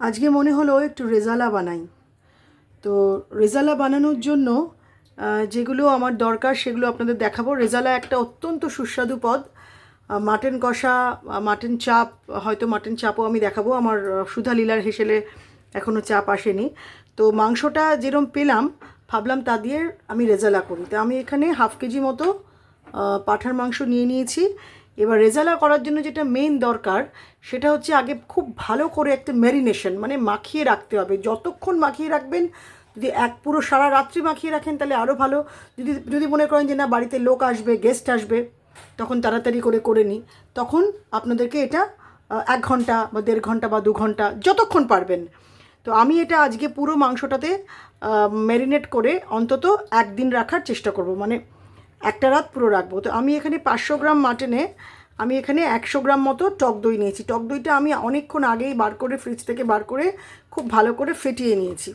আজকে মনে হলো একটু রেজালা বানাই। তো রেজালা বানানোর জন্য যেগুলো আমার দরকার সেগুলো আপনাদের দেখাবো। রেজালা একটা অত্যন্ত সুস্বাদু পদ। মাটন কষা মাটন চাপ, হয়তো মাটন চাপও আমি দেখাবো। আমার সুধা লীলার হেসেলে এখনও চাপ আসেনি। তো মাংসটা যেরম পেলাম, ভাবলাম তা দিয়ে আমি রেজালা করি। তো আমি এখানে হাফ কেজি মতো পাঁঠার মাংস নিয়ে নিয়েছি। এবার রেজালা করার জন্য যেটা মেইন দরকার, সেটা হচ্ছে আগে খুব ভালো করে একটা ম্যারিনেশন মানে মাখিয়ে রাখতে হবে। যতক্ষণ মাখিয়ে রাখবেন, যদি এক পুরো সারা রাত্রি মাখিয়ে রাখেন তাহলে আরও ভালো। যদি যদি মনে করেন যে না, বাড়িতে লোক আসবে গেস্ট আসবে, তখন তাড়াতাড়ি করে করে নিই তখন আপনাদেরকে এটা এক ঘণ্টা বা দেড় ঘণ্টা বা দু ঘণ্টা যতক্ষণ পারবেন। তো আমি এটা আজকে পুরো মাংসটাতে ম্যারিনেট করে অন্তত একদিন রাখার চেষ্টা করব। মানে একটা রাত পুরো রাখব। তো আমি এখানে পাঁচশো গ্রাম মাটনে, আমি এখানে একশো গ্রাম মতো টক দই নিয়েছি। টক দইটা আমি অনেকক্ষণ আগেই বার করে ফ্রিজ থেকে বার করে খুব ভালো করে ফেটিয়ে নিয়েছি।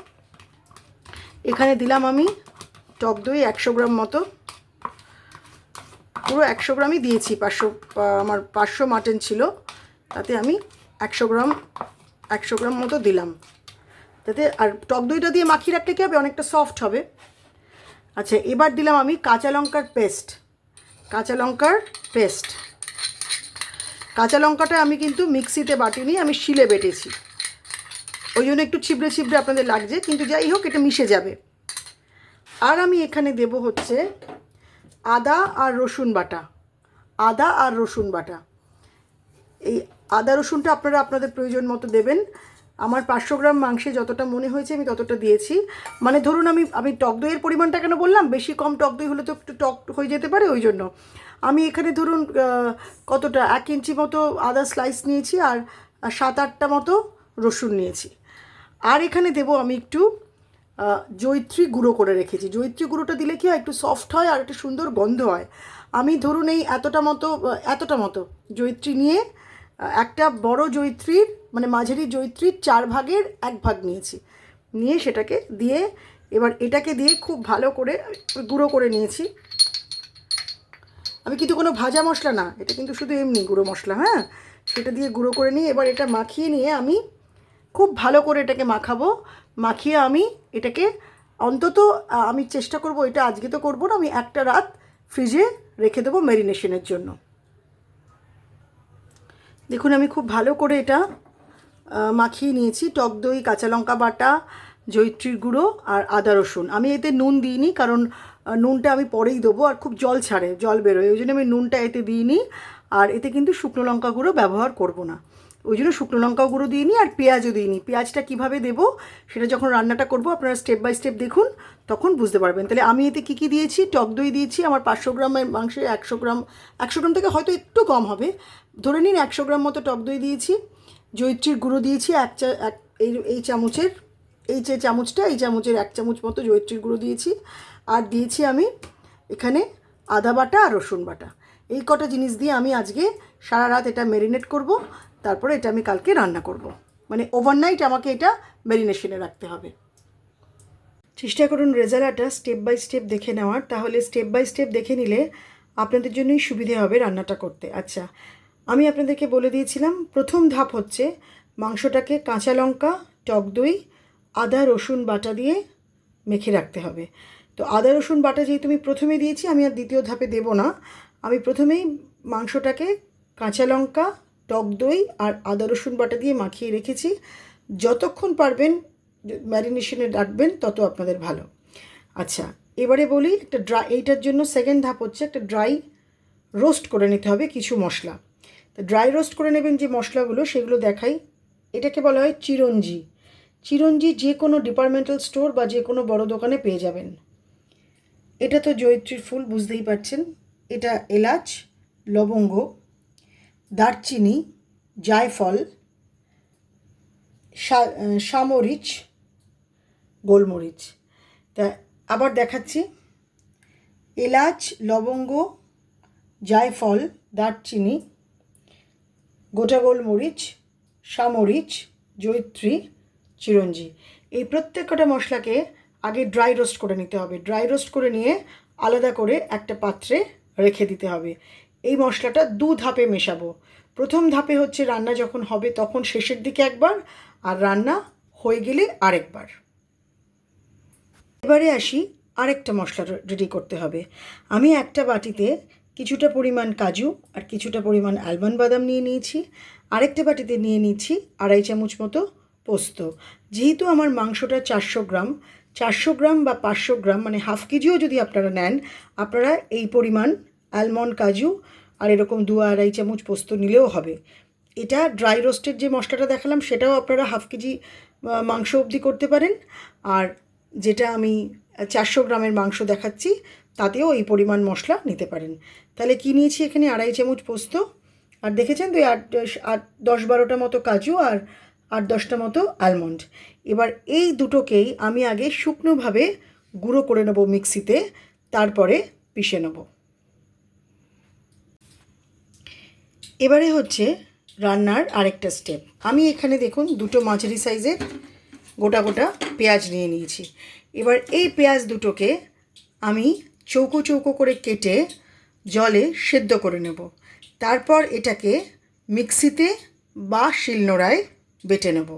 এখানে দিলাম আমি টক দই একশো গ্রাম মতো। পুরো একশো গ্রামই দিয়েছি, পাঁচশো আমার পাঁচশো মাটন ছিল। তাতে আমি একশো গ্রাম একশো গ্রাম মতো দিলাম। তাতে আর টক দইটা দিয়ে মাখিয়ে রাখলে কী হবে? অনেকটা সফট হবে। আচ্ছা এবার দিলাম আমি কাঁচা লঙ্কার পেস্ট। কাঁচা লঙ্কার পেস্ট। কাঁচা লঙ্কাটা আমি কিন্তু মিক্সিতে বাটিনি, আমি শিলে বেটেছি। ওই জন্য একটু ছিবড়ে ছিবড়ে আপনাদের লাগছে, কিন্তু যাই হোক, এটা মিশে যাবে। আর আমি এখানে দেব হচ্ছে আদা আর রসুন বাটা। আদা আর রসুন বাটা। এই আদা রসুনটা আপনারা আপনাদের প্রয়োজন মতো দেবেন। আমার পাঁচশো গ্রাম মাংসে যতটা মনে হয়েছে আমি ততটা দিয়েছি। মানে ধরুন আমি আমি টক দইয়ের পরিমাণটা কেন বললাম? বেশি কম টক দই হলে তো একটু টক হয়ে যেতে পারে ওই জন্য। আমি এখানে ধরুন কতটা? এক ইঞ্চি মতো আদা স্লাইস নিয়েছি আর সাত আটটা মতো রসুন নিয়েছি। আর এখানে দেবো আমি একটু আহ, জয়িত্রী গুঁড়ো করে রেখেছি। জয়িত্রী গুঁড়োটা দিলে কি হয়? একটু সফট হয় আর একটু সুন্দর গন্ধ হয়। আমি ধরুন এই এতটা মতো এতটা মতো জয়িত্রী নিয়ে একটা বড় জয়িত্রীর মানে মাঝারি জয়িত্রীর চার ভাগের এক ভাগ নিয়েছি। নিয়ে সেটাকে দিয়ে এবার এটাকে দিয়ে খুব ভালো করে গুঁড়ো করে নিয়েছি। আমি কিন্তু কোনো ভাজা মশলা না, এটা কিন্তু শুধু এমনি গুঁড়ো মশলা হ্যাঁ? সেটা দিয়ে গুঁড়ো করে নিয়ে এবার এটা মাখিয়ে নিয়ে আমি খুব ভালো করে এটাকে মাখাবো। মাখিয়ে আমি এটাকে অন্তত আমি চেষ্টা করব, এটা আজকে তো করব না, আমি একটা রাত ফ্রিজে রেখে দেবো ম্যারিনেশনের জন্য। দেখুন আমি খুব ভালো করে এটা মাখিয়ে নিয়েছি। টক দই, কাঁচা লঙ্কা বাটা জৈত্রীর গুঁড়ো আর আদা রসুন। আমি এতে নুন দিইনি কারণ নুনটা আমি পরেই দেবো আর খুব জল ছাড়ে, জল বেরোয়। ওই জন্য আমি নুনটা এতে দিইনি আর এতে কিন্তু শুকনো লঙ্কা গুঁড়ো ব্যবহার করব না। ওই জন্য শুকনো লঙ্কা গুঁড়ো দিইনি আর পেঁয়াজও দিইনি। পেঁয়াজটা কীভাবে দেবো সেটা যখন রান্নাটা করব, আপনারা স্টেপ বাই স্টেপ দেখুন, তখন বুঝতে পারবেন। তাহলে আমি এতে কী কী দিয়েছি? টক দই দিয়েছি, আমার পাঁচশো গ্রামের মাংসে একশো গ্রাম একশো গ্রাম থেকে হয়তো একটু কম হবে। ধরে নিন একশো গ্রাম মতো টক দই দিয়েছি। জৈত্রীর গুঁড়ো দিয়েছি, এক চা, এক, এই এই চামচের, এই যে চামচটা, এই চামচের এক চামচ মতো জৈত্রীর গুঁড়ো দিয়েছি। আর দিয়েছি আমি এখানে আদা বাটা আর রসুন বাটা। এই কটা জিনিস দিয়ে আমি আজকে সারা রাত এটা ম্যারিনেট করব, তারপরে এটা আমি কালকে রান্না করব। মানে ওভারনাইট আমাকে এটা ম্যারিনেশনে রাখতে হবে। চেষ্টা করুন রেজাল্টটা স্টেপ বাই স্টেপ দেখে নেওয়ার, তাহলে স্টেপ বাই স্টেপ দেখে নিলে আপনাদের জন্যই সুবিধে হবে রান্নাটা করতে। আচ্ছা আমি আপনাদেরকে বলে দিয়েছিলাম, প্রথম ধাপ হচ্ছে মাংসটাকে কাঁচা লঙ্কা, টক দই, আদা, রসুন বাটা দিয়ে মেখে রাখতে হবে। তো আদা, রসুন, বাটা যেহেতু আমি প্রথমে দিয়েছি, আমি আর দ্বিতীয় ধাপে দেব না। আমি প্রথমেই মাংসটাকে কাঁচা লঙ্কা, টক দই আর আদা, রসুন, বাটা দিয়ে মাখিয়ে রেখেছি। যতক্ষণ পারবেন, ম্যারিনেশনে রাখবেন, তত আপনাদের ভালো। আচ্ছা এবারে বলি, একটা ড্রাই, এইটার জন্য সেকেন্ড ধাপ হচ্ছে একটা ড্রাই রোস্ট করে নিতে হবে কিছু মশলা। ড্রাই রোস্ট করে নেবেন যে মশলাগুলো, সেগুলো দেখাই। এটাকে বলা হয় চিরঞ্জি। চিরঞ্জি যে কোনো ডিপার্টমেন্টাল স্টোর বা যে কোনো বড় দোকানে পেয়ে যাবেন। এটা তো জয়িত্রীর ফুল, বুঝতেই পারছেন। এটা এলাচ, লবঙ্গ, দারচিনি, জায়ফল সামরিচ, গোলমরিচ। তা আবার দেখাচ্ছি। এলাচ, লবঙ্গ, জায়ফল, দারচিনি গোটা গোলমরিচ সামরিচ জৈত্রী, চিরঞ্জি। এই প্রত্যেকটা মশলাকে আগে ড্রাই রোস্ট করে নিতে হবে। ড্রাই রোস্ট করে নিয়ে আলাদা করে একটা পাত্রে রেখে দিতে হবে। এই মশলাটা দু ধাপে মেশাবো। প্রথম ধাপে হচ্ছে রান্না যখন হবে তখন শেষের দিকে একবার আর রান্না হয়ে গেলে আরেকবার। এবারে আসি আরেকটা মশলা রেডি করতে হবে। আমি একটা বাটিতে কিছুটা পরিমাণ কাজু আর কিছুটা পরিমাণ আলমন্ড বাদাম নিয়ে নিয়েছি। আরেকটা বাটিতে নিয়ে নিচ্ছি আড়াই চামচ মতো পোস্ত। যেহেতু আমার মাংসটা চারশো গ্রাম চারশো গ্রাম বা পাঁচশো গ্রাম মানে হাফ কেজিও যদি আপনারা নেন, আপনারা এই পরিমাণ আলমন্ড, কাজু আর এরকম দু আড়াই চামচ পোস্ত নিলেও হবে। এটা ড্রাই রোস্টের যে মশলাটা দেখালাম, সেটাও আপনারা হাফ কেজি মাংস অবধি করতে পারেন। আর যেটা আমি চারশো গ্রামের মাংস দেখাচ্ছি তাতেও এই পরিমাণ মশলা নিতে পারেন। তাহলে কী নিয়েছি এখানে? আড়াই চামচ পোস্ত। আর দেখেছেন তো আট আট, দশ বারোটা মতো কাজু আর আট দশটা মতো আলমন্ড এবার এই দুটোকেই আমি আগে শুকনোভাবে গুঁড়ো করে নেব মিক্সিতে, তারপরে পিষে নেব। এবারে হচ্ছে রান্নার আরেকটা স্টেপ আমি এখানে দেখুন, দুটো মাঝারি সাইজের গোটা গোটা পেঁয়াজ নিয়ে নিয়েছি। এবার এই পেঁয়াজ দুটোকে আমি চৌকো চৌকো করে কেটে জলে সেদ্ধ করে নেব। তারপর এটাকে মিক্সিতে বা শিলনোড়ায় বেটে নেব।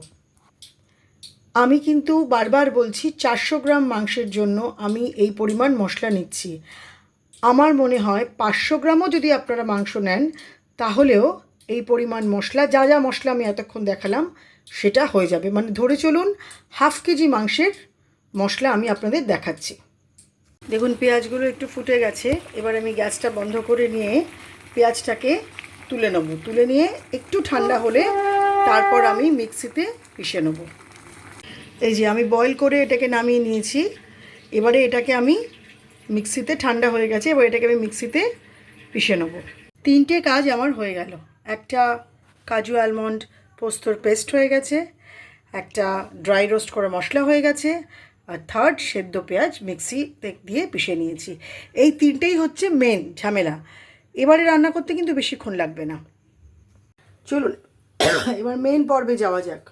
আমি কিন্তু বারবার বলছি, চারশো গ্রাম মাংসের জন্য আমি এই পরিমাণ মশলা নিচ্ছি। আমার মনে হয় পাঁচশো গ্রামও যদি আপনারা মাংস নেন, তাহলেও এই পরিমাণ মশলা, যা যা মশলা আমি এতক্ষণ দেখালাম, সেটা হয়ে যাবে। মানে ধরে চলুন, হাফ কেজি মাংসের মশলা আমি আপনাদের দেখাচ্ছি। দেখুন, পেঁয়াজগুলো একটু ফুটে গেছে। এবার আমি গ্যাসটা বন্ধ করে নিয়ে পেঁয়াজটাকে তুলে নেব। তুলে নিয়ে একটু ঠান্ডা হলে তারপর আমি মিক্সিতে পিষে নেব। এই যে আমি বয়েল করে এটাকে নামিয়ে নিয়েছি। এবারে এটাকে আমি মিক্সিতে ঠান্ডা হয়ে গেছে, এবার এটাকে আমি মিক্সিতে পিষে নেব। তিনটে কাজ আমার হয়ে গেল। একটা কাজু আলমন্ড পোস্তর পেস্ট হয়ে গেছে, একটা ড্রাই রোস্ট করা মশলা হয়ে গেছে আর থার্ড সেদ্ধ পেঁয়াজ মিক্সিতে দিয়ে পিষে নিয়েছি। এই তিনটেই হচ্ছে মেন ঝামেলা। এবারে রান্না করতে কিন্তু বেশিক্ষণ লাগবে না। চলুন, এবার মেন পর্বে যাওয়া যাক।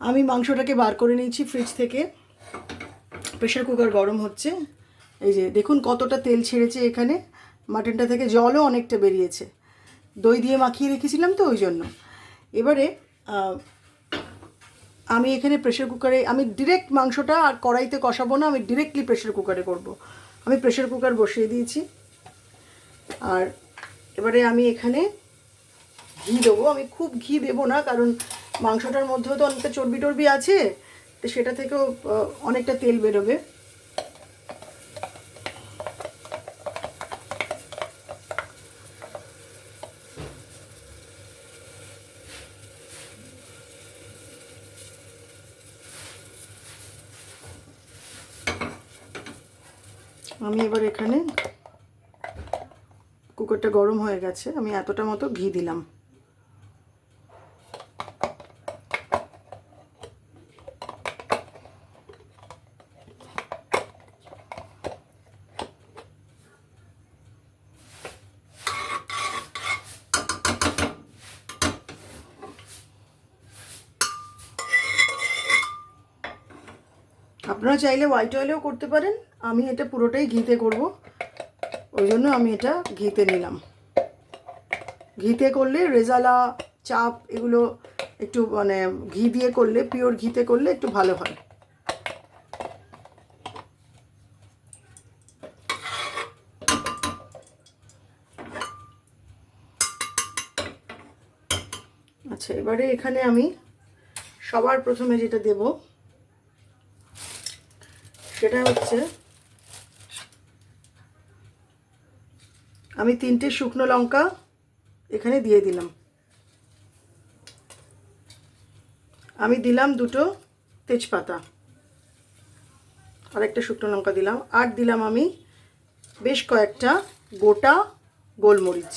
আমি মাংসটাকে বার করে নিয়েছি ফ্রিজ থেকে। প্রেশার কুকার গরম হচ্ছে। এই যে দেখুন কতটা তেল ছেড়েছে এখানে। মাটনটা থেকে জলও অনেকটা বেরিয়েছে। দই দিয়ে মাখিয়ে রেখেছিলাম তো ওই জন্য। এবারে আমি এখানে প্রেশার কুকারে আমি ডিরেক্ট মাংসটা আর কড়াইতে কষাবো না, আমি ডিরেক্টলি প্রেশার কুকারে করব। আমি প্রেশার কুকার বসিয়ে দিয়েছি। আর এবারে আমি এখানে ঘি দেবো। আমি খুব ঘি দেবো না, কারণ মাংসটার মধ্যেও তো অনেকটা চর্বি টর্বি আছে, তো সেটা থেকেও অনেকটা তেল বেরোবে। আমি এবার এখানে কুকারটা গরম হয়ে গেছে। আমি এতটা মতো ঘি দিলাম আপনারা চাইলে হোয়াইট অয়েলেও করতে পারেন। আমি এটা পুরোটাই ঘিতে করব। ওই জন্য আমি এটা ঘিতে নিলাম। ঘিতে করলে রেজালা, চাপ এগুলো একটু মানে ঘি দিয়ে করলে পিওর ঘিতে করলে একটু ভালো হয়। আচ্ছা এবারে এখানে আমি সবার প্রথমে যেটা দেব সেটা হচ্ছে, আমি তিনটে শুকনো লঙ্কা এখানে দিয়ে দিলাম। আমি দিলাম দুটো তেজপাতা। আর একটা শুকনো লঙ্কা দিলাম। আর দিলাম আমি বেশ কয়েকটা গোটা গোলমরিচ।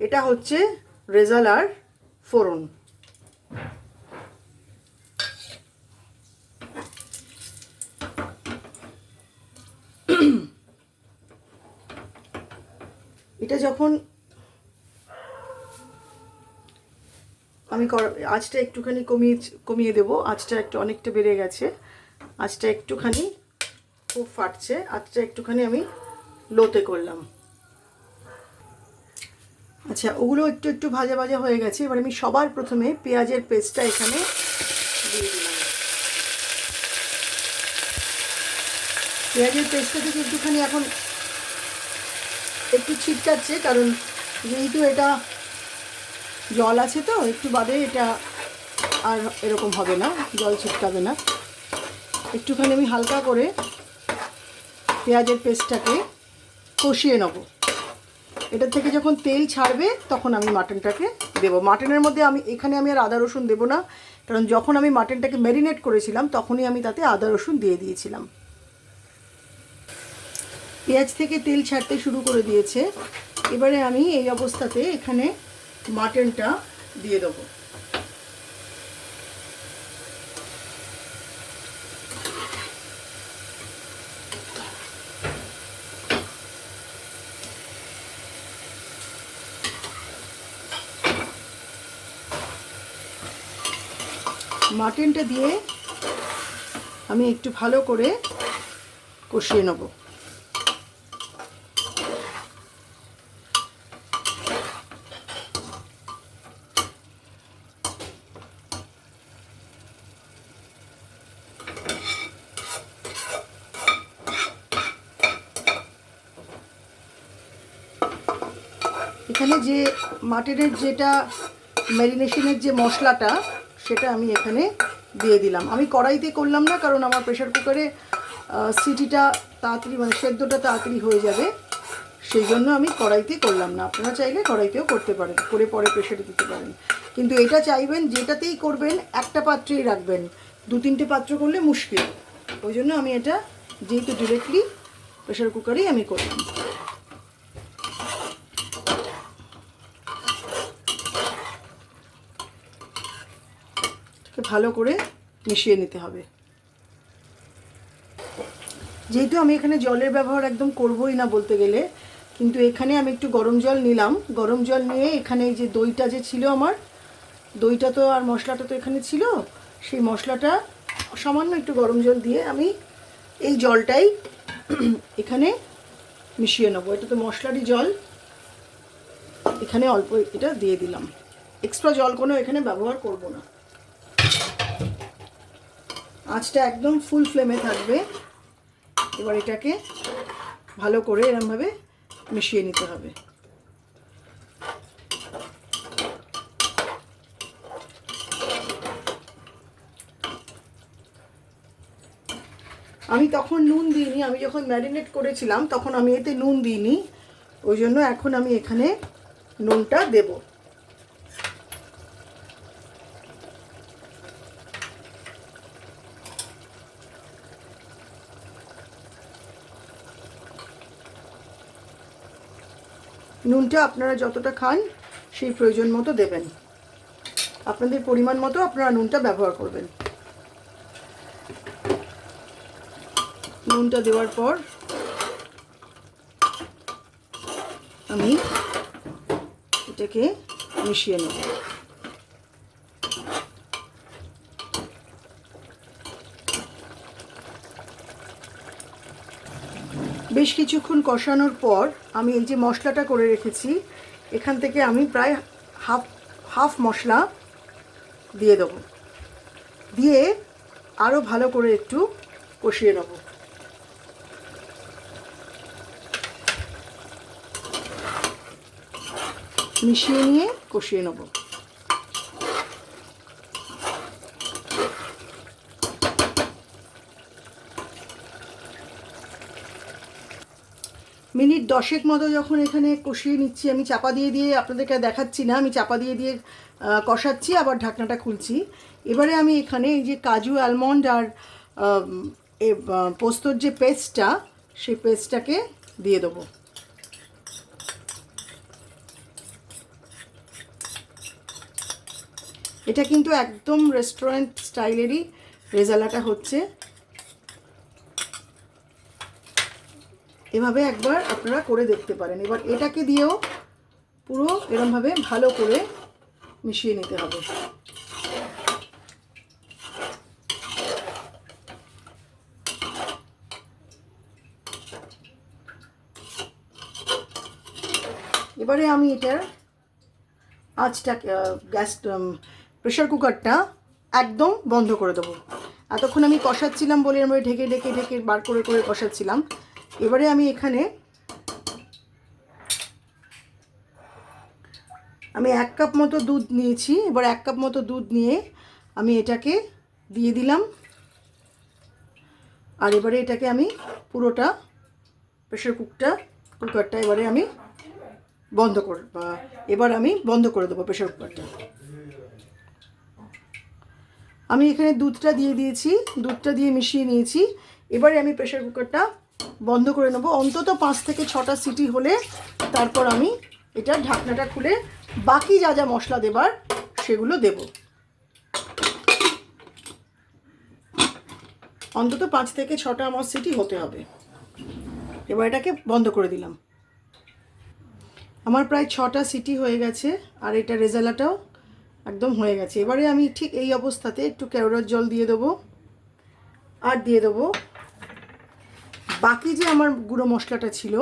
এটা হচ্ছে রেজালার ফোড়ন। এটা যখন আমি আঁচটা একটুখানি কমিয়ে কমিয়ে দেবো, আঁচটা একটু অনেকটা বেড়ে গেছে, আঁচটা একটুখানি খুব ফাটছে, আঁচটা একটুখানি আমি লোতে করলাম। আচ্ছা ওগুলো একটু একটু ভাজা ভাজা হয়ে গেছে, এবার আমি সবার প্রথমে পেঁয়াজের পেস্টটা এখানে দিয়ে দিলাম। পেঁয়াজের পেস্টটা থেকে একটুখানি এখন একটু ছিটকাচ্ছে, কারণ যেহেতু এটা জল আছে তো, একটু বাদে এটা আর এরকম হবে না, জল ছিটকাবে না। একটুখানি আমি হালকা করে পেঁয়াজের পেস্টটাকে কষিয়ে নেব। এটার থেকে যখন তেল ছাড়বে, তখন আমি মাটনটাকে দেবো। মাটনের মধ্যে আমি, এখানে আমি আর আদা রসুন দেবো না, কারণ যখন আমি মাটনটাকে ম্যারিনেট করেছিলাম, তখনই আমি তাতে আদা রসুন দিয়ে দিয়েছিলাম। পেঁয়াজ থেকে তেল ছাড়তে শুরু করে দিয়েছে। এবারে আমি এই অবস্থাতে এখানে মাটনটা দিয়ে দেবো। মাটনটা দিয়ে আমি একটু ভালো করে কষিয়ে নেব এখানে যে মাটনের যেটা ম্যারিনেশনের যে মশলাটা, সেটা আমি এখানে দিয়ে দিলাম। আমি কড়াইতে করলাম না, কারণ আমার প্রেশার কুকারে সিটিটা তাড়াতাড়ি মানে সেদ্ধটা তাড়াতাড়ি হয়ে যাবে। সেই জন্য আমি কড়াইতে করলাম না। আপনারা চাইলে কড়াইতেও করতে পারেন, করে পরে প্রেশারে দিতে পারেন। কিন্তু এটা চাইবেন, যেটাতেই করবেন, একটা পাত্রেই রাখবেন। দু তিনটে পাত্র করলে মুশকিল। ওই জন্য আমি এটা যেহেতু ডিরেক্টলি প্রেশার কুকারেই আমি করলাম। ভালো করে মিশিয়ে নিতে হবে। যেহেতু আমি এখানে জলের ব্যবহার একদম করবই না বলতে গেলে, কিন্তু এখানে আমি একটু গরম জল নিলাম। গরম জল নিয়ে এখানে যে দইটা যে ছিল আমার, দইটা তো আর মশলাটা তো এখানে ছিল, সেই মশলাটা সামান্য একটু গরম জল দিয়ে আমি এই জলটাই এখানে মিশিয়ে নেব। এটা তো মশলারই জল এখানে অল্প এটা দিয়ে দিলাম। এক্সট্রা জল কোনো এখানে ব্যবহার করব না। আঁচটা একদম ফুল ফ্লেমে থাকবে। এবার এটাকে ভালো করে এরমভাবে মিশিয়ে নিতে হবে। আমি তখন নুন দিইনি, আমি যখন ম্যারিনেট করেছিলাম, তখন আমি এতে নুন দিইনি। ওই জন্য এখন আমি এখানে নুনটা দেবো। নুনটা আপনারা যতটা খান, সেই প্রয়োজন মতো দেবেন। আপনাদের পরিমাণ মতো আপনারা নুনটা ব্যবহার করবেন। নুনটা দেওয়ার পর আমি এটাকে মিশিয়ে নেব। বেশ কিছুক্ষণ কষানোর পর আমি এই যে মশলাটা করে রেখেছি, এখান থেকে আমি প্রায় হাফ হাফ মশলা দিয়ে দেবো। দিয়ে আরও ভালো করে একটু কষিয়ে নেব। মিশিয়ে নিয়ে কষিয়ে নেব। মিনিট দশেক মতো যখন এখানে কষিয়ে নিচ্ছি, আমি চাপা দিয়ে দিয়ে আপনাদেরকে দেখাচ্ছি না, আমি চাপা দিয়ে দিয়ে কষাচ্ছি, আবার ঢাকনাটা খুলছি। এবারে আমি এখানে এই যে কাজু অ্যালমন্ড আর পোস্তর যে পেস্টটা, সেই পেস্টটাকে দিয়ে দেবো। এটা কিন্তু একদম রেস্টুরেন্ট স্টাইলেরই রেজালাটা হচ্ছে। এভাবে একবার আপনারা করে দেখতে পারেন। এবার এটাকে দিয়েও পুরো এরমভাবে ভালো করে মিশিয়ে নিতে হবে। এবারে আমি এটার আঁচটা গ্যাস প্রেশার কুকারটা একদম বন্ধ করে দেবো। এতক্ষণ আমি কষাচ্ছিলাম বলে আমি ঢেকে ঢেকে ঢেকে বার করে করে কষাচ্ছিলাম। এবারে আমি এখানে আমি এক কাপ মতো দুধ নিয়েছি। এবার এক কাপ মতো দুধ নিয়ে আমি এটাকে দিয়ে দিলাম। আর এবারে এটাকে আমি পুরোটা প্রেশার কুকটা কুকারটা এবারে আমি বন্ধ কর এবার আমি বন্ধ করে দেবো প্রেশার কুকারটা। আমি এখানে দুধটা দিয়ে দিয়েছি। দুধটা দিয়ে মিশিয়ে নিয়েছি। এবারে আমি প্রেশার কুকারটা বন্ধ করে নেব। অন্তত পাঁচ থেকে ছটা সিটি হলে তারপর আমি এটা ঢাকনাটা খুলে বাকি যা যা মশলা দেবার সেগুলো দেব। অন্তত পাঁচ থেকে ছটা আমার সিটি হতে হবে। এবার এটাকে বন্ধ করে দিলাম। আমার প্রায় ছটা সিটি হয়ে গেছে আর এটা রেজালাটাও একদম হয়ে গেছে। এবারে আমি ঠিক এই অবস্থাতে একটু কেওড়ার জল দিয়ে দেবো। আর দিয়ে দেবো বাকি যে আমার গুঁড়ো মশলাটা ছিল,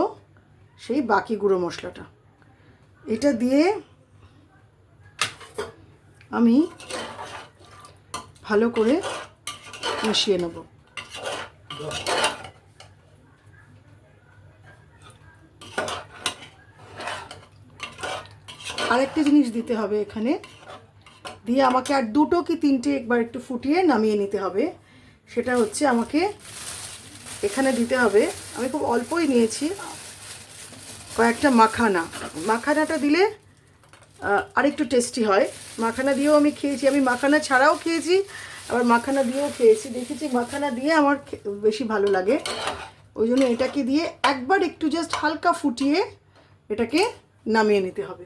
সেই বাকি গুঁড়ো মশলাটা। এটা দিয়ে আমি ভালো করে মিশিয়ে নেব। আরেকটা জিনিস দিতে হবে এখানে। দিয়ে আমাকে আর দুটো কি তিনটে একবার একটু ফুটিয়ে নামিয়ে নিতে হবে। সেটা হচ্ছে আমাকে এখানে দিতে হবে। আমি খুব অল্পই নিয়েছি। কয়েকটা মাখানা। মাখানাটা দিলে আরেকটু টেস্টি হয়। মাখানা দিয়েও আমি খেয়েছি। আমি মাখানা ছাড়াও খেয়েছি। আবার মাখানা দিয়েও খেয়েছি। দেখেছি মাখানা দিয়ে আমার বেশি ভালো লাগে। ওই জন্য এটাকে দিয়ে একবার একটু জাস্ট হালকা ফুটিয়ে এটাকে নামিয়ে নিতে হবে।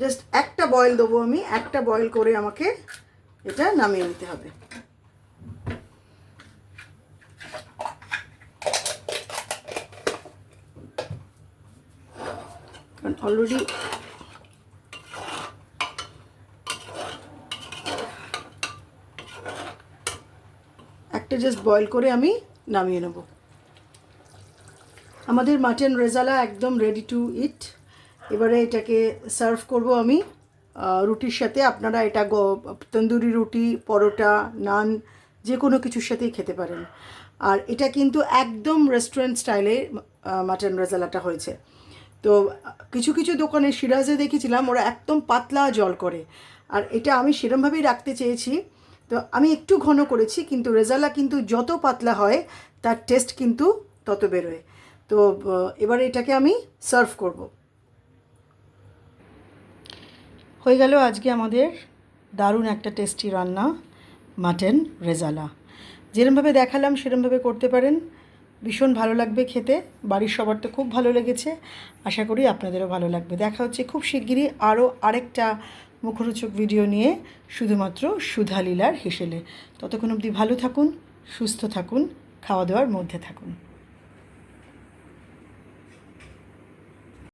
জাস্ট একটা বয়েল দেবো আমি, একটা বয়েল করে আমাকে এটা নামিয়ে নিতে হবে। কারণ অলরেডি একটা জাস্ট বয়েল করে আমি নামিয়ে নেব। আমাদের মাটন রেজালা একদম রেডি টু ইট এবারে এটাকে সার্ভ করব আমি। রুটির সাথে আপনারা এটা তন্দুরি রুটি, পরোটা, নান, যে কোনো কিছুর সাথেই খেতে পারেন। আর এটা কিন্তু একদম রেস্টুরেন্ট স্টাইলে মাটন রেজালাটা হয়েছে। তো কিছু কিছু দোকানে সিরাজে দেখেছিলাম, ওরা একদম পাতলা জল করে। আর এটা আমি সেরমভাবেই রাখতে চেয়েছি। তো আমি একটু ঘন করেছি, কিন্তু রেজালা কিন্তু যত পাতলা হয়, তার টেস্ট কিন্তু তত বেরোয়। তো এবারে এটাকে আমি সার্ভ করব। হয়ে গেল আজকে আমাদের দারুণ একটা টেস্টি রান্না, মাটন রেজালা। যেরমভাবে দেখালাম, সেরমভাবে করতে পারেন। ভীষণ ভালো লাগবে খেতে। বাড়ির সবার তো খুব ভালো লেগেছে। আশা করি আপনাদেরও ভালো লাগবে। দেখা হচ্ছে খুব শিগগিরই আরও আরেকটা মুখরোচক ভিডিও নিয়ে, শুধুমাত্র সুধালীলার হেসেলে। ততক্ষণ অবধি ভালো থাকুন, সুস্থ থাকুন খাওয়া দাওয়ার মধ্যে থাকুন।